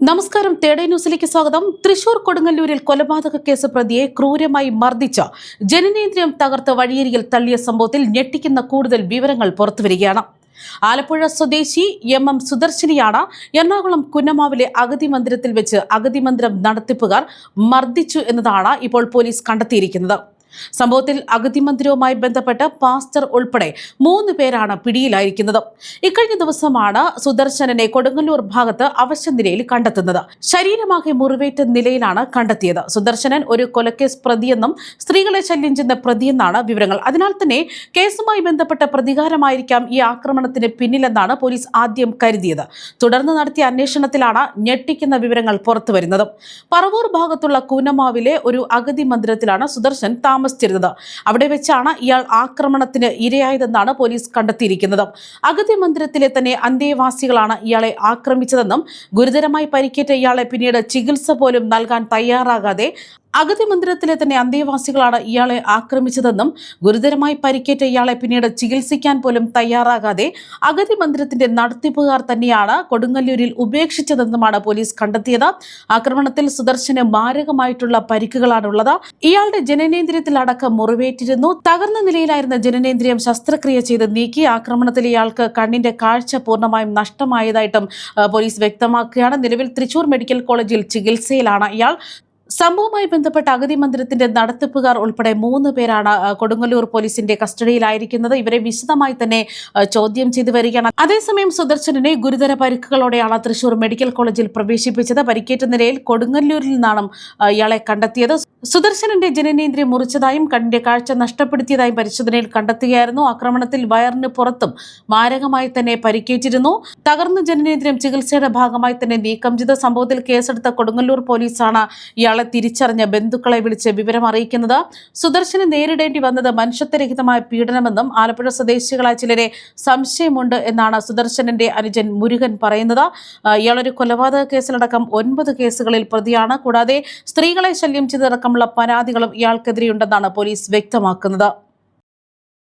നമസ്കാരം. തേടേ ന്യൂസിലേക്ക് സ്വാഗതം. തൃശൂർ കൊടുങ്ങല്ലൂരിൽ കൊലപാതക കേസ് പ്രതിയെ ക്രൂരമായി മർദ്ദിച്ച ജനനേന്ദ്രിയം തകർത്ത് വഴിയരികിൽ തള്ളിയ സംഭവത്തിൽ ഞെട്ടിക്കുന്ന കൂടുതൽ വിവരങ്ങൾ പുറത്തുവരികയാണ്. ആലപ്പുഴ സ്വദേശി എം എം സുദർശിനിയാണ് എറണാകുളം കുന്നമാവിലെ അഗതി മന്ദിരത്തിൽ വെച്ച് അഗതി മന്ദിരം നടത്തിപ്പുകാർ മർദ്ദിച്ചു എന്നതാണ് ഇപ്പോൾ പോലീസ് കണ്ടെത്തിയിരിക്കുന്നത്. സംഭവത്തിൽ അഗതി മന്ദിരവുമായി ബന്ധപ്പെട്ട് പാസ്റ്റർ ഉൾപ്പെടെ മൂന്ന് പേരാണ് പിടിയിലായിരിക്കുന്നത്. ഇക്കഴിഞ്ഞ ദിവസമാണ് സുദർശനെ കൊടുങ്ങല്ലൂർ ഭാഗത്ത് അവശ്യ നിലയിൽ കണ്ടെത്തുന്നത്. ശരീരമാകെ മുറിവേറ്റ നിലയിലാണ് കണ്ടെത്തിയത്. സുദർശനൻ ഒരു കൊലക്കേസ് പ്രതിയെന്നും സ്ത്രീകളെ ശല്യം ചെയ്യുന്ന പ്രതിയെന്നാണ് വിവരങ്ങൾ. അതിനാൽ തന്നെ കേസുമായി ബന്ധപ്പെട്ട പ്രതികാരമായിരിക്കാം ഈ ആക്രമണത്തിന് പിന്നിലെന്നാണ് പോലീസ് ആദ്യം കരുതിയത്. തുടർന്ന് നടത്തിയ അന്വേഷണത്തിലാണ് ഞെട്ടിക്കുന്ന വിവരങ്ങൾ പുറത്തുവരുന്നത്. പറവൂർ ഭാഗത്തുള്ള കൂനമാവിലെ ഒരു അഗതി മന്ദിരത്തിലാണ് സുദർശൻ താമസിച്ചിരുന്നത്. അവിടെ വെച്ചാണ് ഇയാൾ ആക്രമണത്തിന് ഇരയായതെന്നാണ് പോലീസ് കണ്ടെത്തിയിരിക്കുന്നത്. അഗതി മന്ദിരത്തിലെ തന്നെ അന്തേവാസികളാണ് ഇയാളെ ആക്രമിച്ചതെന്നും ഗുരുതരമായി പരിക്കേറ്റ ഇയാളെ പിന്നീട് ചികിത്സ പോലും നൽകാൻ തയ്യാറാകാതെ അഗതി മന്ദിരത്തിലെ തന്നെ അന്തേവാസികളാണ് ഇയാളെ ആക്രമിച്ചതെന്നും ഗുരുതരമായി പരിക്കേറ്റ ഇയാളെ പിന്നീട് ചികിത്സിക്കാൻ പോലും തയ്യാറാകാതെ അഗതി മന്ദിരത്തിന്റെ നടത്തിപ്പുകാർ തന്നെയാണ് കൊടുങ്ങല്ലൂരിൽ ഉപേക്ഷിച്ചതെന്നുമാണ് പോലീസ് കണ്ടെത്തിയത്. ആക്രമണത്തിൽ സുദർശന് മാരകമായിട്ടുള്ള പരിക്കുകളാണുള്ളത്. ഇയാളുടെ ജനനേന്ദ്രിയത്തിൽ അടക്കം മുറിവേറ്റിരുന്നു. തകർന്ന നിലയിലായിരുന്ന ജനനേന്ദ്രിയം ശസ്ത്രക്രിയ ചെയ്ത് നീക്കി. ആക്രമണത്തിൽ ഇയാൾക്ക് കണ്ണിന്റെ കാഴ്ച പൂർണമായും നഷ്ടമായതായിട്ടും പോലീസ് വ്യക്തമാക്കുകയാണ്. നിലവിൽ തൃശൂർ മെഡിക്കൽ കോളേജിൽ ചികിത്സയിലാണ് ഇയാൾ. സംഭവവുമായി ബന്ധപ്പെട്ട അഗതി മന്ദിരത്തിന്റെ നടത്തിപ്പുകാർ ഉൾപ്പെടെ മൂന്ന് പേരാണ് കൊടുങ്ങല്ലൂർ പോലീസിന്റെ കസ്റ്റഡിയിലായിരിക്കുന്നത്. ഇവരെ വിശദമായി തന്നെ ചോദ്യം ചെയ്തു വരികയാണ്. അതേസമയം സുദർശനെ ഗുരുതര പരിക്കുകളോടെയാണ് തൃശൂർ മെഡിക്കൽ കോളേജിൽ പ്രവേശിപ്പിച്ചത്. പരിക്കേറ്റ നിലയിൽ കൊടുങ്ങല്ലൂരിൽ നിന്നാണ് ഇയാളെ കണ്ടെത്തിയത്. സുദർശനന്റെ ജനനേന്ദ്രിയം മുറിച്ചതായും കണ്ണിന്റെ കാഴ്ച നഷ്ടപ്പെടുത്തിയതായും പരിശോധനയിൽ കണ്ടെത്തുകയായിരുന്നു. ആക്രമണത്തിൽ വയറിന് പുറത്തും മാരകമായി തന്നെ പരിക്കേറ്റിരുന്നു. തകർന്ന ജനനേന്ദ്രിയം ചികിത്സയുടെ ഭാഗമായി തന്നെ നീക്കം ചെയ്ത സംഭവത്തിൽ കേസെടുത്ത കൊടുങ്ങല്ലൂർ പോലീസാണ് ഇയാളെ തിരിച്ചറിഞ്ഞ ബന്ധുക്കളെ വിളിച്ച് വിവരം അറിയിക്കുന്നത് സുദർശന് നേരിടേണ്ടി വന്നത് മനുഷ്യത്വരഹിതമായ പീഡനമെന്നും ആലപ്പുഴ സ്വദേശികളായ ചിലരെ സംശയമുണ്ട് എന്നാണ് സുദർശനന്റെ അനുജൻ മുരുകൻ പറയുന്നത്. ഇയാളൊരു കൊലപാതക കേസിലടക്കം ഒൻപത് കേസുകളിൽ പ്രതിയാണ്. കൂടാതെ സ്ത്രീകളെ ശല്യം ചെയ്തതടക്കമുള്ള പരാതികളും ഇയാൾക്കെതിരെയുണ്ടെന്നാണ് പോലീസ് വ്യക്തമാക്കുന്നത്.